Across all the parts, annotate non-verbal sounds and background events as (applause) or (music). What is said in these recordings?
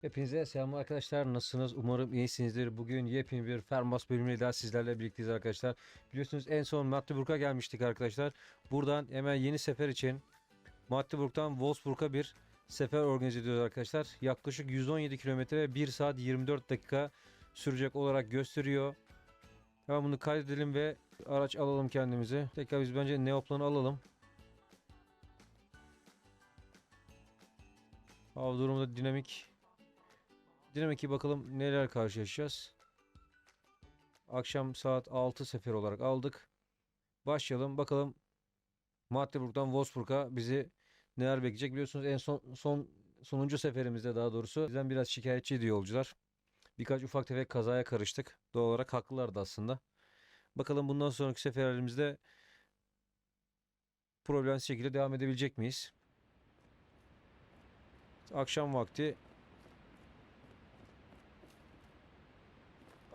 Hepinize selam arkadaşlar. Nasılsınız? Umarım iyisinizdir. Bugün yepyeni bir Fermas bölümüyle daha sizlerle birlikteyiz arkadaşlar. Biliyorsunuz en son Magdeburg'a gelmiştik arkadaşlar. Buradan hemen yeni sefer için Magdeburg'dan Wolfsburg'a bir sefer organize ediyoruz arkadaşlar. Yaklaşık 117 kilometre 1 saat 24 dakika sürecek olarak gösteriyor. Hemen bunu kaydedelim ve araç alalım kendimize. Tekrar biz bence Neoplan'ı alalım. Hava durumda dinamik Dinamik'i bakalım neler karşılaşacağız. Akşam saat 6 sefer olarak aldık. Başlayalım. Bakalım Magdeburg'dan Wolfsburg'a bizi neler bekleyecek. Biliyorsunuz en son, son sonuncu seferimizde daha doğrusu bizden biraz şikayetçiydi yolcular. Birkaç ufak tefek kazaya karıştık. Doğal olarak haklılardı aslında. Bakalım bundan sonraki seferlerimizde problemsiz şekilde devam edebilecek miyiz? Akşam vakti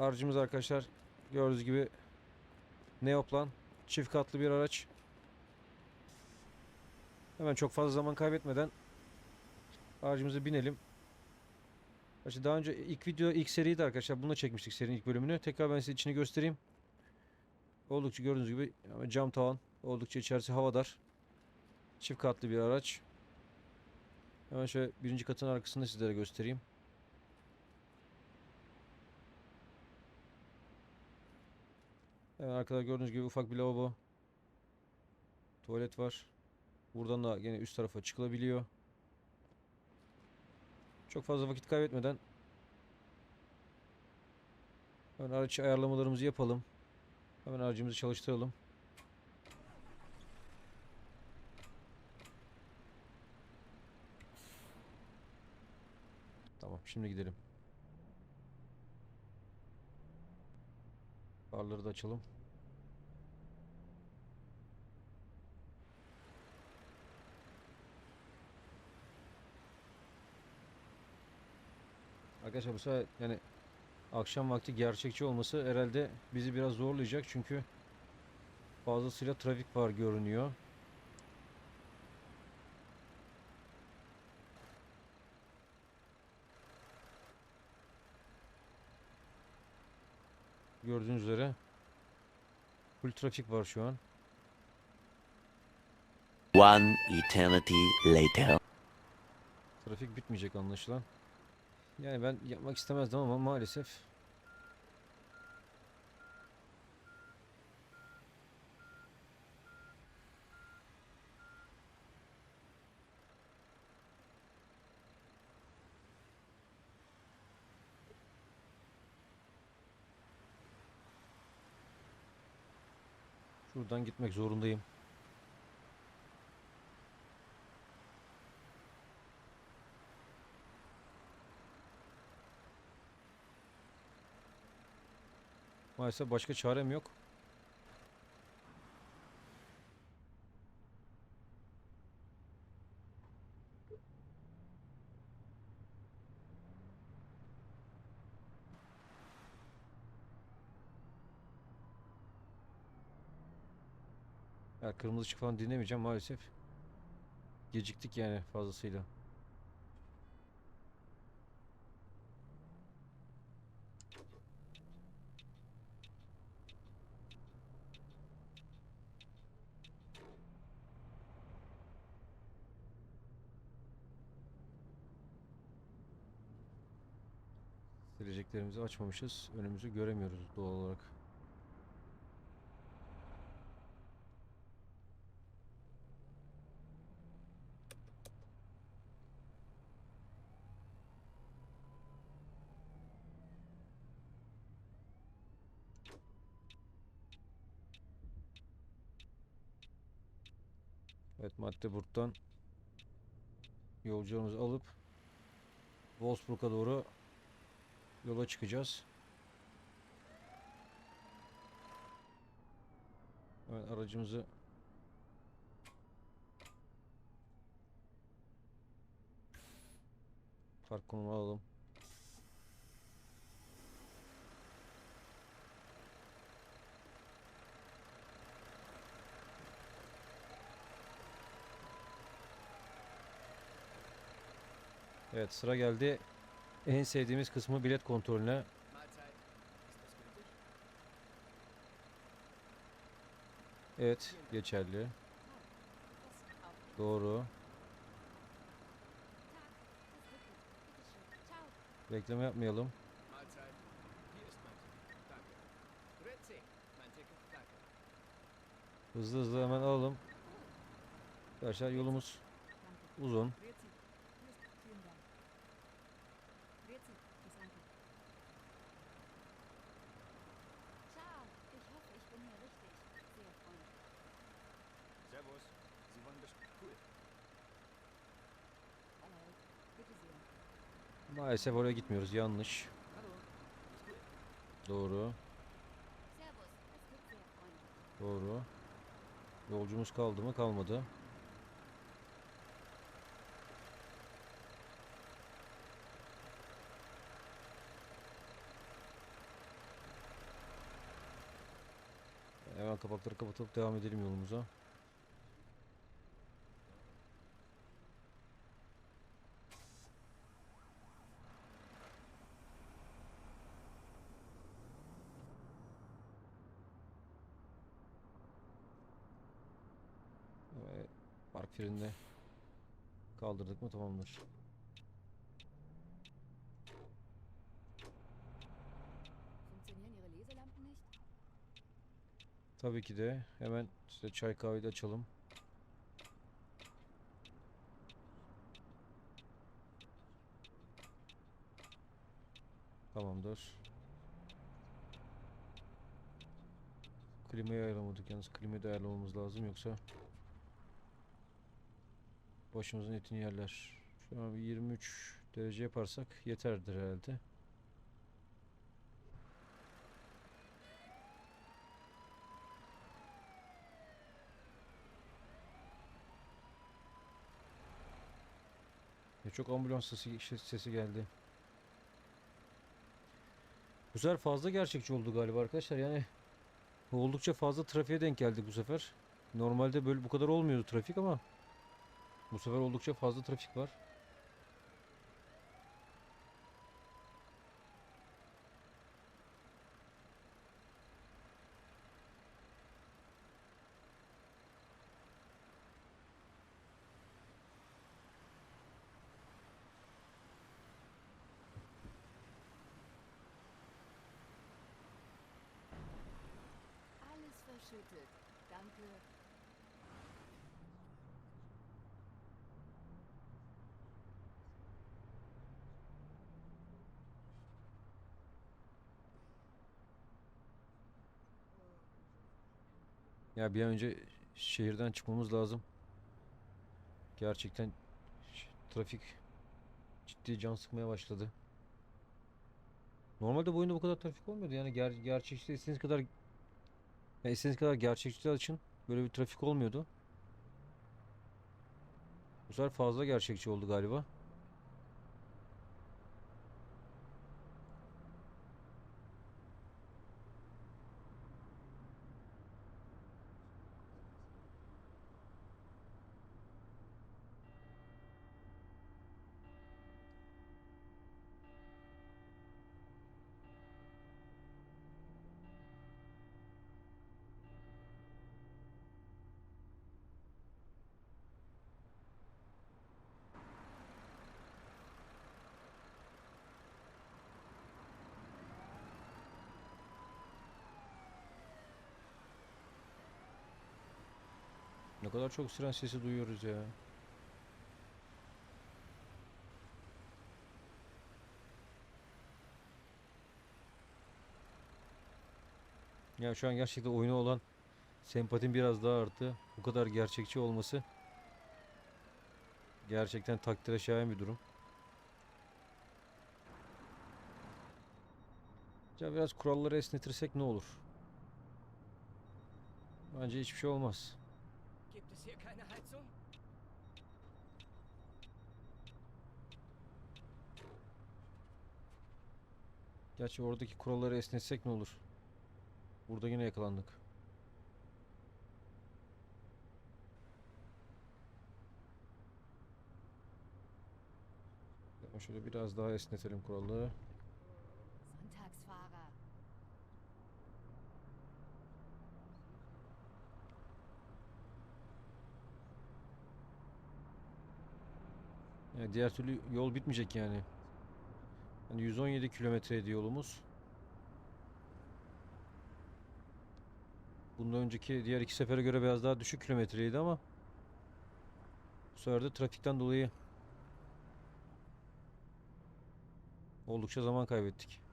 Aracımız arkadaşlar gördüğünüz gibi Neoplan çift katlı bir araç. Hemen çok fazla zaman kaybetmeden aracımıza binelim. İşte daha önce ilk video ilk seriydi arkadaşlar. Bununla çekmiştik serinin ilk bölümünü. Tekrar ben size içini göstereyim. Oldukça gördüğünüz gibi cam tavan. Oldukça içerisi havadar. Çift katlı bir araç. Hemen şöyle birinci katın arkasında sizlere göstereyim. Evet arkadaşlar gördüğünüz gibi ufak bir lavabo. Tuvalet var. Buradan da yine üst tarafa çıkılabiliyor. Çok fazla vakit kaybetmeden hemen araç ayarlamalarımızı yapalım. Hemen aracımızı çalıştıralım. Tamam şimdi gidelim. Farları da açalım. Arkadaşlar bu sefer yani akşam vakti gerçekçi olması herhalde bizi biraz zorlayacak çünkü fazlasıyla trafik var görünüyor. Gördüğünüz üzere full trafik var şu an. One eternity later. Trafik bitmeyecek anlaşılan. Yani ben yapmak istemezdim ama maalesef Şuradan gitmek zorundayım. Maalesef başka çarem yok. Kırmızı ışık falan dinlemeyeceğim maalesef. Geciktik yani fazlasıyla. Sileceklerimizi açmamışız. Önümüzü göremiyoruz doğal olarak. Evet Magdeburg'dan yolcularımızı alıp Wolfsburg'a doğru yola çıkacağız. Evet aracımızı park konumuna alalım. Evet sıra geldi En sevdiğimiz kısmı bilet kontrolüne. Evet, geçerli. Doğru. Bekleme yapmayalım. Hızlı hızlı hemen alalım. Arkadaşlar yolumuz uzun. Ciao, ich hoffe, ich bin hier richtig. Sehr freundlich. Servus. Sie wollen bestimmt cool. Hallo, bitte sehr. Maalesef oraya gitmiyoruz. Yanlış. Doğru. Doğru. Yolcumuz kaldı mı? Kalmadı. Hemen kapakları kapatıp devam edelim yolumuza. Park frenini kaldırdık mı tamamdır. Tabii ki de hemen size çay kahveyi de açalım. Tamamdır. Klimayı ayarlamadık yalnız klimayı da ayarlamamız lazım yoksa başımızın etini yerler. Şu an bir 23 derece yaparsak yeterdir herhalde. Ne çok ambulans sesi, sesi geldi. Bu sefer fazla gerçekçi oldu galiba arkadaşlar. Yani oldukça fazla trafiğe denk geldik bu sefer. Normalde böyle bu kadar olmuyordu trafik ama bu sefer oldukça fazla trafik var. Ya bir an önce şehirden çıkmamız lazım. Gerçekten trafik ciddi can sıkmaya başladı. Normalde bu oyunda bu kadar trafik olmuyordu. Yani ger gerçekçi istediğiniz kadar ya istediğiniz kadar gerçekçi açın. Böyle bir trafik olmuyordu. Bu sefer fazla gerçekçi oldu galiba. Ne kadar çok siren sesi duyuyoruz ya. Ya şu an gerçekten oyuna olan sempatim biraz daha arttı. Bu kadar gerçekçi olması gerçekten takdire şayan bir durum. Ya biraz kuralları esnetirsek ne olur? Bence hiçbir şey olmaz. Gerçi oradaki kuralları esnetsek ne olur? Burada yine yakalandık. Şöyle biraz daha esnetelim kuralları. Yani diğer türlü yol bitmeyecek yani. Hani 117 kilometreydi yolumuz. Bundan önceki diğer iki sefere göre biraz daha düşük kilometreydi ama bu sefer de trafikten dolayı oldukça zaman kaybettik.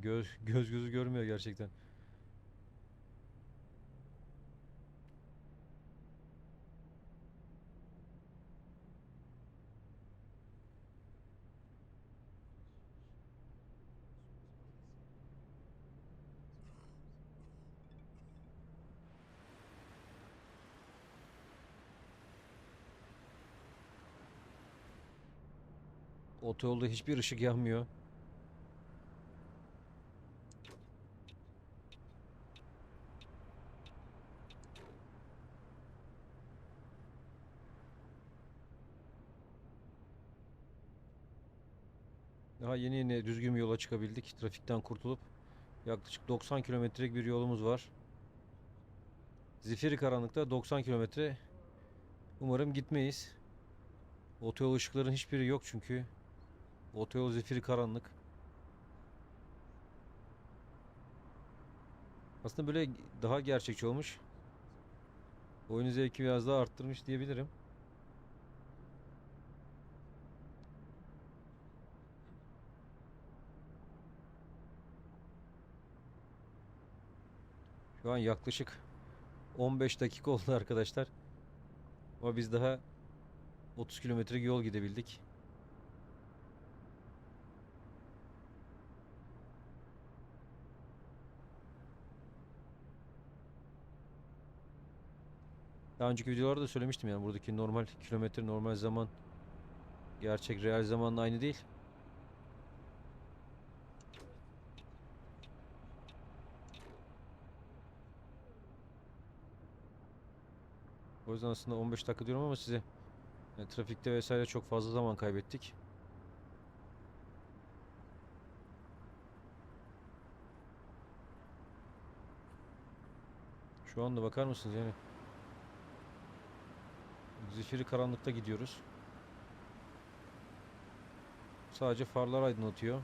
Göz göz gözü görmüyor gerçekten. Otoyolda hiçbir ışık yanmıyor. Daha yeni yeni düzgün bir yola çıkabildik. Trafikten kurtulup yaklaşık 90 kilometrelik bir yolumuz var. Zifiri karanlıkta 90 kilometre. Umarım gitmeyiz. Otoyol ışıkların hiçbiri yok çünkü. Otoyol zifiri karanlık. Aslında böyle daha gerçekçi olmuş. Oyunu zevki biraz daha arttırmış diyebilirim. Şu an yaklaşık 15 dakika oldu (laughs) arkadaşlar. Ama biz daha 30 kilometrelik yol gidebildik. Daha önceki videolarda da söylemiştim yani buradaki normal kilometre, normal zaman gerçek real zamanla aynı değil. O yüzden aslında 15 dakika diyorum ama size yani trafikte vesaire çok fazla zaman kaybettik. Şu anda bakar mısınız yani? Zifiri karanlıkta gidiyoruz. Sadece farlar aydınlatıyor.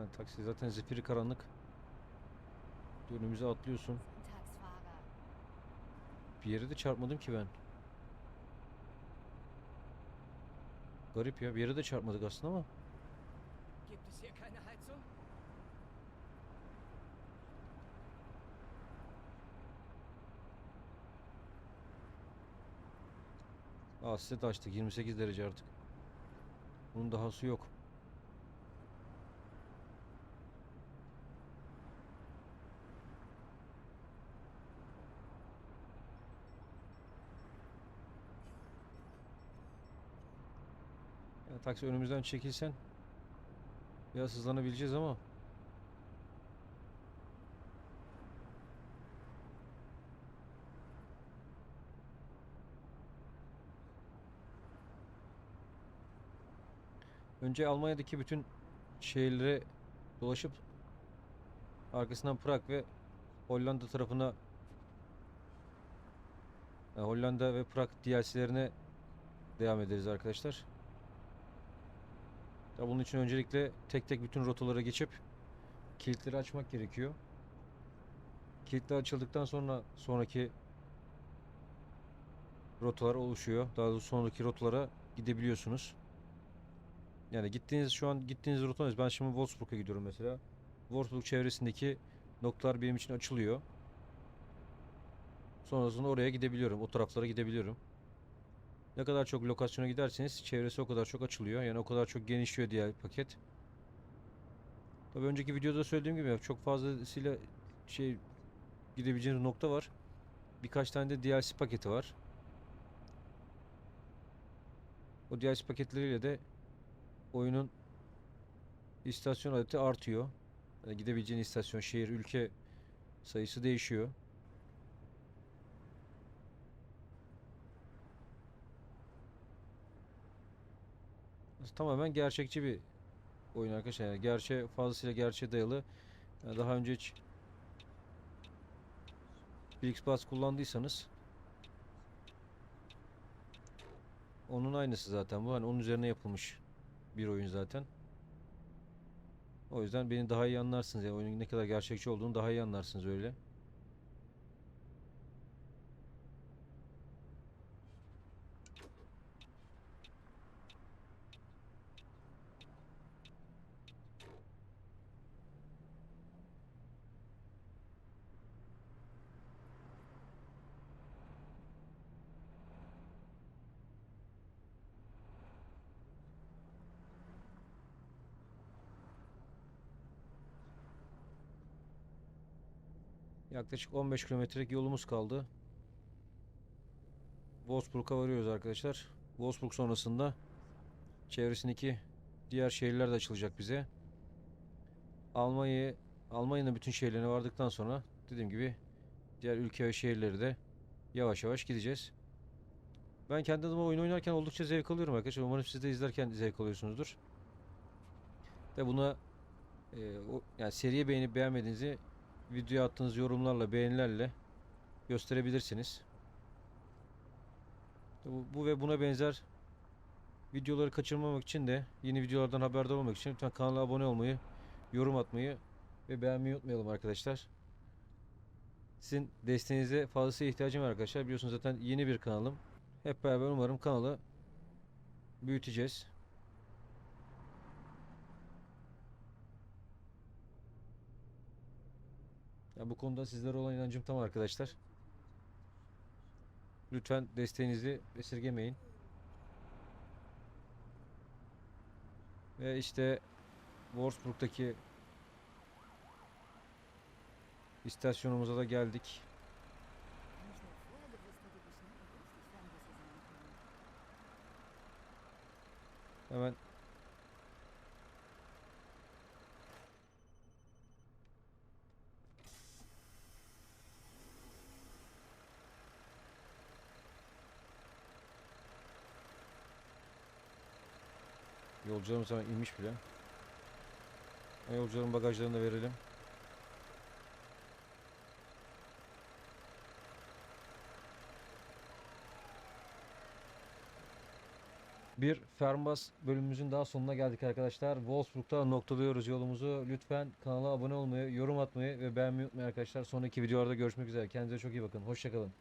Yani taksi zaten zifiri karanlık. Önümüze atlıyorsun. Bir yere de çarpmadım ki ben. Garip ya bir yere de çarpmadık aslında ama. Gibt es hier keine Heizung? Aa set açtık 28 derece artık. Bunun dahası yok. Taksi önümüzden çekilsen biraz hızlanabileceğiz ama Önce Almanya'daki bütün şehirlere dolaşıp arkasından Prag ve Hollanda tarafına e, Hollanda ve Prag DLC'lerine devam ederiz arkadaşlar. Tabi bunun için öncelikle tek tek bütün rotalara geçip kilitleri açmak gerekiyor. Kilitler açıldıktan sonra sonraki rotalar oluşuyor. Daha doğrusu sonraki rotalara gidebiliyorsunuz. Yani gittiğiniz şu an gittiğiniz rotanız. Ben şimdi Wolfsburg'a gidiyorum mesela. Wolfsburg çevresindeki noktalar benim için açılıyor. Sonrasında oraya gidebiliyorum. O taraflara gidebiliyorum. Ne kadar çok lokasyona giderseniz çevresi o kadar çok açılıyor. Yani o kadar çok genişliyor diğer paket. Tabii önceki videoda söylediğim gibi çok fazlasıyla şey gidebileceğiniz nokta var. Birkaç tane de DLC paketi var. O DLC paketleriyle de oyunun istasyon adeti artıyor. Yani gidebileceğin istasyon, şehir, ülke sayısı değişiyor. Tamamen gerçekçi bir oyun arkadaşlar. Yani gerçeğe fazlasıyla gerçeğe dayalı. Yani daha önce hiç Xbox kullandıysanız onun aynısı zaten bu. Hani onun üzerine yapılmış bir oyun zaten. O yüzden beni daha iyi anlarsınız. Yani oyunun ne kadar gerçekçi olduğunu daha iyi anlarsınız öyle. Yaklaşık 15 kilometrelik yolumuz kaldı. Wolfsburg'a varıyoruz arkadaşlar. Wolfsburg sonrasında çevresindeki diğer şehirler de açılacak bize. Almanya'ya Almanya'nın bütün şehirlerine vardıktan sonra dediğim gibi diğer ülke ve şehirleri de yavaş yavaş gideceğiz. Ben kendi adıma oyun oynarken oldukça zevk alıyorum arkadaşlar. Umarım siz de izlerken zevk alıyorsunuzdur. Ve buna e, o, yani seriye beğenip beğenmediğinizi videoya attığınız yorumlarla, beğenilerle gösterebilirsiniz. Bu, bu ve buna benzer videoları kaçırmamak için de yeni videolardan haberdar olmak için lütfen kanala abone olmayı, yorum atmayı ve beğenmeyi unutmayalım arkadaşlar. Sizin desteğinize fazlasıyla ihtiyacım var arkadaşlar. Biliyorsunuz zaten yeni bir kanalım. Hep beraber umarım kanalı büyüteceğiz. Ya bu konuda sizlere olan inancım tam arkadaşlar. Lütfen desteğinizi esirgemeyin. Ve işte Wolfsburg'daki istasyonumuza da geldik. Wenn Yolcularımız hemen inmiş bile. Yolcuların bagajlarını da verelim. Bir Fernbus bölümümüzün daha sonuna geldik arkadaşlar. Wolfsburg'da noktalıyoruz yolumuzu. Lütfen kanala abone olmayı, yorum atmayı ve beğenmeyi unutmayın arkadaşlar. Sonraki videolarda görüşmek üzere. Kendinize çok iyi bakın. Hoşçakalın.